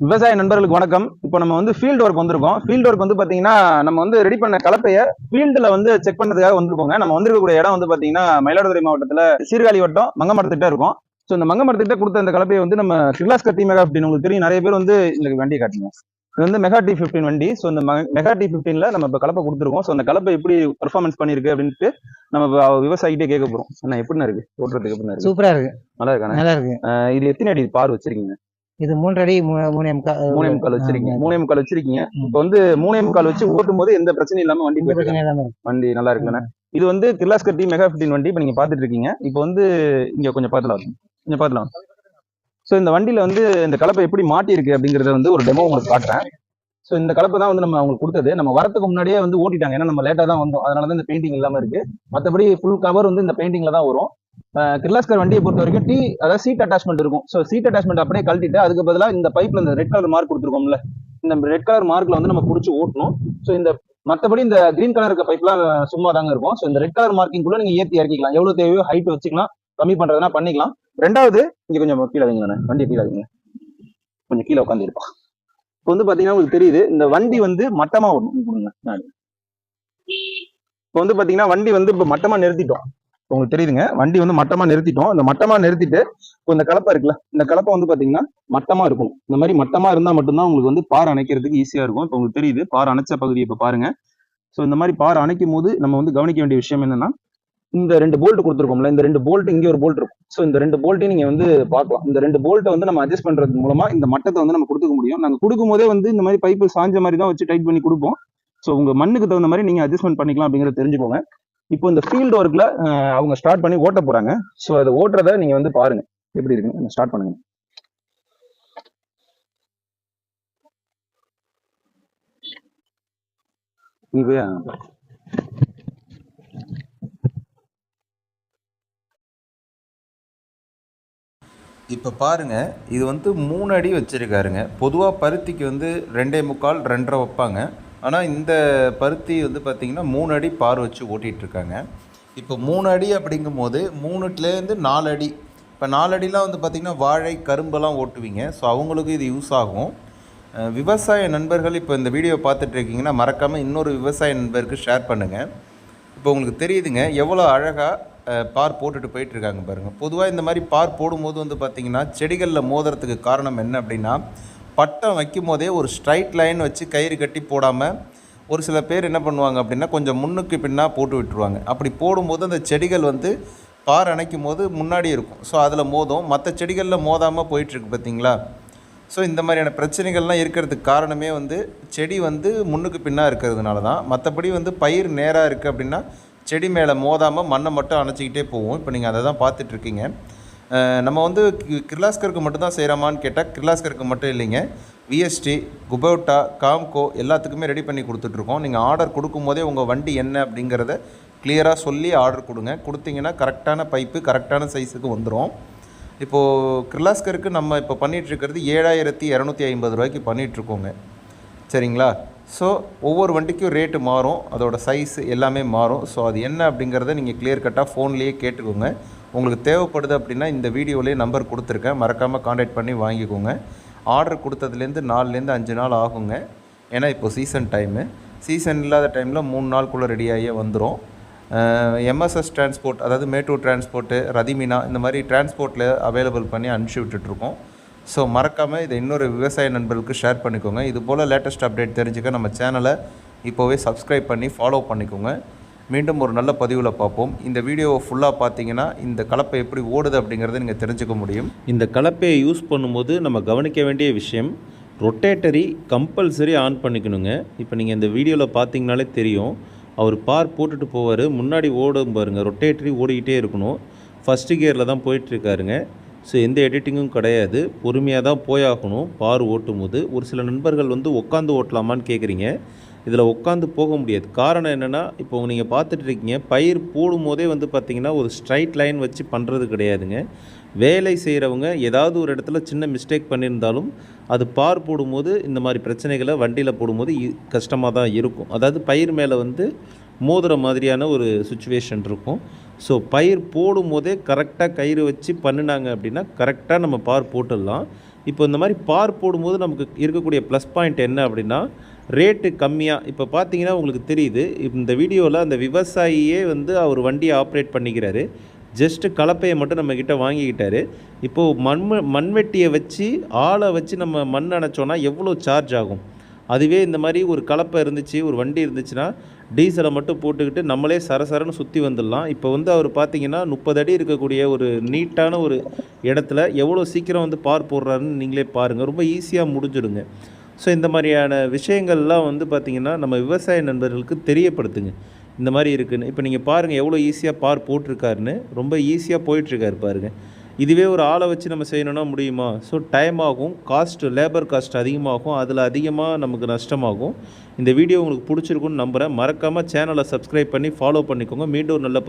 விவசாய நண்பர்களுக்கு வணக்கம். இப்போ நம்ம வந்து ஃபீல்டு ஒர்க் வந்திருக்கோம். ஃபீல்டு ஒர்க் வந்து பாத்தீங்கன்னா நம்ம வந்து ரெடி பண்ண கலப்பைய ஃபீல்டுல வந்து செக் பண்ணதுக்காக வந்திருக்கோங்க. நம்ம வந்திருக்கக்கூடிய இடம் வந்து பாத்தீங்கன்னா மயிலாடுதுறை மாவட்டத்துல சீர்காழி வட்டம் மங்கமரத்திட்ட இருக்கும். ஸோ இந்த மங்கமரத்திட்ட கொடுத்த இந்த கலப்பையை வந்து நம்ம கிர்லாஸ் கத்தி மெகா ஃபிஃப்டின் உங்களுக்கு தெரியும். நிறைய பேர் வந்து இந்த வண்டியை காட்டுங்க. இது வந்து மெகா டி ஃபிஃப்டின் வண்டி. ஸோ இந்த மெகா டி ஃபிஃப்டீன்ல நம்ம இப்போ கலப்பை கொடுத்துருக்கோம். ஸோ அந்த கலப்பை எப்படி பெர்ஃபார்மன்ஸ் பண்ணிருக்கு அப்படின்ட்டு நம்ம விவசாயிகிட்டே கேட்க போறோம். என்ன எப்படிண்ணா இருக்கு? ஓட்டுறதுக்கு எப்படிண்ணா இருக்கு? சூப்பரா இருக்கு. நல்லா இருக்கானே நல்லா இருக்கு. அஹ் இது எத்தனை அடி பார் வச்சிருக்கீங்க? இது மூன்றரை அடி மூ- மூணே முக்கால் மூணே முக்கால் வச்சிருக்கீங்க. மூணே முக்கால் வச்சிருக்கீங்க. இப்போ வந்து மூணே முக்கால் வச்சு ஓட்டும் போது எந்த பிரச்சனையும் இல்லாம வண்டி இருக்கு. வண்டி நல்லா இருக்குண்ணே இது வந்து கிர்லாஸ்கர் டி மெகா ஃபிஃப்டின் வண்டி இப்போ நீங்க பாத்துட்டு இருக்கீங்க. இப்போ வந்து இங்க கொஞ்சம் பார்த்துலாம். கொஞ்சம் பார்த்துலாம். ஸோ இந்த வண்டியில வந்து இந்த கலப்பை எப்படி மாட்டி இருக்கு அப்படிங்கறத வந்து ஒரு டெமோ உங்களுக்கு காட்டுறேன். ஸோ இந்த கலப்பை தான் வந்து நம்ம அவங்களுக்கு கொடுத்தது. நம்ம வரதுக்கு முன்னாடியே வந்து ஓட்டிட்டாங்க. ஏன்னா நம்ம லேட்டாக தான் வந்தோம். அதனால தான் இந்த பெயிண்டிங் இல்லாம இருக்கு. மற்றபடி ஃபுல் கவர் வந்து இந்த பெயிண்டிங்ல தான் வரும். கிர்லாஸ்கர் வண்டியை பொறுத்த வரைக்கும் டி அதாவது சீட் அட்டாச்மெண்ட் இருக்கும். ஸோ சீட் அட்டாச்மெண்ட் அப்படியே கழட்டிட்டு அதுக்கு பதிலாக இந்த பைப்ல இந்த ரெட் கலர் மார்க் கொடுத்துருக்கோம்ல. இந்த ரெட் கலர் மார்க்ல வந்து நம்ம பிடிச்சி ஓட்டணும். ஸோ இந்த மற்றபடி இந்த கிரீன் கலர் இருக்க பைப்லாம் சும்மா தாங்க இருக்கும். ஸோ இந்த ரெட் கலர் மார்க்கிங் கூட நீங்க ஏற்றி இறக்கிக்கலாம். எவ்வளவு தேவையோ ஹைட் வச்சுக்கலாம். கம்மி பண்றதுனா பண்ணிக்கலாம். ரெண்டாவது இங்க கொஞ்சம் கீழே வைங்க தானே வண்டி கீழே வைங்க கொஞ்சம் கீழே உட்காந்துருப்பான் இப்போ வந்து பாத்தீங்கன்னா உங்களுக்கு தெரியுது இந்த வண்டி வந்து மட்டமா ஓடணும் கொடுங்க நான். இப்போ வந்து பாத்தீங்கன்னா வண்டி வந்து இப்போ மட்டமா நிறுத்திட்டோம். உங்களுக்கு தெரியுதுங்க. வண்டி வந்து மட்டமா நிறுத்திட்டோம். இந்த மட்டமா நிறுத்திட்டு இப்போ இந்த கலப்பை இருக்குல்ல இந்த கலப்பை வந்து பாத்தீங்கன்னா மட்டமா இருக்கும். இந்த மாதிரி மட்டமா இருந்தா மட்டும்தான் உங்களுக்கு வந்து பார் அணைக்கிறதுக்கு ஈஸியா இருக்கும். இப்போ உங்களுக்கு தெரியுது பார் அணைச்ச பகுதியை இப்போ பாருங்க. ஸோ இந்த மாதிரி பார் அணைக்கும் போது நம்ம வந்து கவனிக்க வேண்டிய விஷயம் என்னன்னா இந்த ரெண்டு போல்ட் கொடுத்துருக்கோம்ல இந்த ரெண்டு போல்ட் இங்கே ஒரு போல்ட் இருக்கும். ஸோ இந்த ரெண்டு போல்ட்டையும் நீங்கள் வந்து பார்க்கலாம். இந்த ரெண்டு போல்ட்டை வந்து நம்ம அட்ஜஸ்ட் பண்ணுறது மூலமாக இந்த மட்டத்தை வந்து நம்ம கொடுத்துக்க முடியும். நாங்கள் கொடுக்கும் போதே வந்து இந்த மாதிரி பைப்பு சாஞ்ச மாதிரி தான் வச்சு டைட் பண்ணி கொடுப்போம். ஸோ உங்கள் மண்ணுக்கு தகுந்த மாதிரி நீங்கள் அட்ஜஸ்ட்மெண்ட் பண்ணிக்கலாம் அப்படிங்கறத தெரிஞ்சுக்கோங்க. இப்போ இந்த ஃபீல்டு ஒர்க்கில் அவங்க ஸ்டார்ட் பண்ணி ஓட்ட போறாங்க. ஸோ அதை ஓட்டுறத நீங்கள் வந்து பாருங்க. எப்படி இருக்குன்னு ஸ்டார்ட் பண்ணுங்க. இது இப்போ பாருங்க இது வந்து மூணு அடி வச்சுருக்காருங்க. பொதுவாக பருத்திக்கு வந்து ரெண்டே முக்கால் ரெண்டரை வைப்பாங்க. ஆனால் இந்த பருத்தி வந்து பார்த்திங்கன்னா மூணு அடி பார் வச்சு ஓட்டிகிட்டு இருக்காங்க இப்போ மூணு அடி அப்படிங்கும்போது மூணுலேருந்து நாலு அடி. இப்போ நாலு அடிலாம் வந்து பார்த்திங்கன்னா வாழை கரும்பெல்லாம் ஓட்டுவீங்க. ஸோ அவங்களுக்கு இது யூஸ் ஆகும். விவசாய நண்பர்கள் இப்போ இந்த வீடியோ பார்த்துட்டு இருக்கீங்கன்னா மறக்காமல் இன்னொரு விவசாய நண்பருக்கு ஷேர் பண்ணுங்கள் இப்போ உங்களுக்கு தெரியுதுங்க எவ்வளோ அழகாக பார் போட்டுட்டு போயிட்டுருக்காங்க பாருங்கள் பொதுவாக இந்த மாதிரி பார் போடும்போது வந்து பார்த்திங்கன்னா செடிகளில் மோதுறதுக்கு காரணம் என்ன அப்படின்னா பட்டம் வைக்கும் போதே ஒரு ஸ்ட்ரைட் லைன் வச்சு கயிறு கட்டி போடாமல் ஒரு சில பேர் என்ன பண்ணுவாங்க அப்படின்னா கொஞ்சம் முன்னுக்கு பின்னால் போட்டு விட்டுருவாங்க. அப்படி போடும்போது அந்த செடிகள் வந்து பார் அணைக்கும் போது முன்னாடி இருக்கும். ஸோ அதில் மோதும். மற்ற செடிகளில் மோதாமல் போயிட்டுருக்கு பார்த்தீங்களா ஸோ இந்த மாதிரியான பிரச்சனைகள்லாம் இருக்கிறதுக்கு காரணமே வந்து செடி வந்து முன்னுக்கு பின்னாக இருக்கிறதுனால தான் மற்றபடி வந்து பயிர் நேராக இருக்குது அப்படின்னா செடி மேலே மோதாமல் மண்ணை மட்டும் அணைச்சிக்கிட்டே போவோம். இப்போ நீங்கள் அதை தான் பார்த்துட்ருக்கீங்க நம்ம வந்து கி- கிர்லாஸ்கருக்கு மட்டும்தான் செய்கிறோமான்னு கேட்டால் கிர்லாஸ்கருக்கு மட்டும் இல்லைங்க. விஎஸ்டி குபோட்டா காம்கோ எல்லாத்துக்குமே ரெடி பண்ணி கொடுத்துட்ருக்கோம். நீங்கள் ஆர்டர் கொடுக்கும்போதே உங்கள் வண்டி என்ன அப்படிங்கிறத கிளியராக சொல்லி ஆர்டர் கொடுங்க. கொடுத்தீங்கன்னா கரெக்டான பைப்பு கரெக்டான சைஸுக்கு வந்துடும் இப்போது கிர்லாஸ்கருக்கு நம்ம இப்போ பண்ணிகிட்ருக்கிறது ஏழாயிரத்தி இரநூத்தி ஐம்பது ரூபாய்க்கு பண்ணிகிட்ருக்கோங்க சரிங்களா? ஸோ ஒவ்வொரு வண்டிக்கும் ரேட்டு மாறும். அதோடய சைஸ் எல்லாமே மாறும். ஸோ அது என்ன அப்படிங்கிறத நீங்கள் கிளியர் கட்டாக ஃபோன்லேயே கேட்டுக்கோங்க. உங்களுக்கு தேவைப்படுது அப்படின்னா இந்த வீடியோலேயே நம்பர் கொடுத்துருக்கேன். மறக்காமல் காண்டாக்ட் பண்ணி வாங்கிக்கோங்க. ஆர்டர் கொடுத்ததுலேருந்து நாலுலேருந்து அஞ்சு நாள் ஆகுங்க. ஏன்னா இப்போ சீசன் டைமு சீசன் இல்லாத டைமில் மூணு நாளுக்குள்ளே ரெடியாகியே வந்துடும் எம்எஸ்எஸ் டிரான்ஸ்போர்ட் அதாவது மேட்டூர் டிரான்ஸ்போர்ட்டு ரதிமினா இந்த மாதிரி டிரான்ஸ்போர்ட்டில் அவைலபிள் பண்ணி அனுப்பிச்சி விட்டுட்ருக்கோம். ஸோ மறக்காமல் இதை இன்னொரு விவசாய நண்பர்களுக்கு ஷேர் பண்ணிக்கோங்க. இது போல் லேட்டஸ்ட் அப்டேட் தெரிஞ்சுக்க நம்ம சேனலை இப்போவே சப்ஸ்கிரைப் பண்ணி ஃபாலோ பண்ணிக்கோங்க. மீண்டும் ஒரு நல்ல பதிவில் பார்ப்போம். இந்த வீடியோவை ஃபுல்லாக பார்த்தீங்கன்னா இந்த கலப்பை எப்படி ஓடுது அப்படிங்கிறத நீங்கள் தெரிஞ்சுக்க முடியும். இந்த கலப்பையை யூஸ் பண்ணும்போது நம்ம கவனிக்க வேண்டிய விஷயம் ரொட்டேட்டரி கம்பல்சரி ஆன் பண்ணிக்கணுங்க. இப்போ நீங்கள் இந்த வீடியோவில் பார்த்தீங்கனாலே தெரியும். அவர் பார் போட்டுட்டு போவார். முன்னாடி ஓடும் பாருங்கள் ரொட்டேட்டரி ஓடிக்கிட்டே இருக்கணும். ஃபஸ்ட்டு கியரில் தான் போயிட்டுருக்காருங்க ஸோ எந்த எடிட்டிங்கும் கிடையாது. பொறுமையாக தான் போயாகணும் பார் ஓட்டும் போது ஒரு சில நண்பர்கள் வந்து உட்காந்து ஓட்டலாமான்னு கேட்குறீங்க இதில் உட்காந்து போக முடியாது. காரணம் என்னென்னா இப்போ நீங்கள் பார்த்துட்டு இருக்கீங்க பயிர் போடும் போதே வந்து பார்த்திங்கன்னா ஒரு ஸ்ட்ரைட் லைன் வச்சு பண்ணுறது கிடையாதுங்க. வேலை செய்கிறவங்க ஏதாவது ஒரு இடத்துல சின்ன மிஸ்டேக் பண்ணியிருந்தாலும் அது பார் போடும்போது இந்த மாதிரி பிரச்சனைகளை வண்டியில் போடும்போது கஷ்டமாக தான் இருக்கும். அதாவது பயிர் மேலே வந்து மோதுகிற மாதிரியான ஒரு சுச்சுவேஷன் இருக்கும். ஸோ பயிர் போடும்போதே கரெக்டாக கயிறு வச்சு பண்ணினாங்க அப்படின்னா கரெக்டாக நம்ம பார் போட்டுடலாம். இப்போ இந்த மாதிரி பார் போடும்போது நமக்கு இருக்கக்கூடிய ப்ளஸ் பாயிண்ட் என்ன அப்படின்னா ரேட்டு கம்மியாக இப்போ பார்த்தீங்கன்னா உங்களுக்கு தெரியுது இந்த வீடியோவில் அந்த விவசாயியே வந்து அவர் வண்டியை ஆப்ரேட் பண்ணிக்கிறாரு. ஜஸ்ட்டு கலப்பையை மட்டும் நம்மக்கிட்ட வாங்கிக்கிட்டாரு. இப்போது மண் மண்வெட்டியை வச்சு ஆளை வச்சு நம்ம மண் அணைச்சோன்னா எவ்வளோ சார்ஜ் ஆகும்? அதுவே இந்த மாதிரி ஒரு கலப்பை இருந்துச்சு ஒரு வண்டி இருந்துச்சுன்னா டீசலை மட்டும் போட்டுக்கிட்டு நம்மளே சரசரன்னு சுற்றி வந்துடலாம். இப்போ வந்து அவர் பார்த்தீங்கன்னா முப்பது அடி இருக்கக்கூடிய ஒரு நீட்டான ஒரு இடத்துல எவ்வளோ சீக்கிரம் வந்து பார் போடுறாருன்னு நீங்களே பாருங்கள் ரொம்ப ஈஸியாக முடிஞ்சிடுங்க. ஸோ இந்த மாதிரியான விஷயங்கள்லாம் வந்து பார்த்திங்கன்னா நம்ம விவசாய நண்பர்களுக்கு தெரியப்படுத்துங்க. இந்த மாதிரி இருக்குதுன்னு இப்போ நீங்கள் பாருங்கள் எவ்வளோ ஈஸியாக பார் போட்டிருக்காருன்னு. ரொம்ப ஈஸியாக போயிட்டுருக்காரு பாருங்கள் இதுவே ஒரு ஆளை வச்சு நம்ம செய்யணும்னா முடியுமா? ஸோ டைம் ஆகும். காஸ்ட் லேபர் காஸ்ட் அதிகமாகும். அதில் அதிகமாக நமக்கு நஷ்டமாகும். இந்த வீடியோ உங்களுக்கு பிடிச்சிருக்குன்னு நம்புகிறேன் மறக்காமல் சேனலை சப்ஸ்கிரைப் பண்ணி ஃபாலோ பண்ணிக்கோங்க. மீண்டும் ஒரு நல்ல பதிவு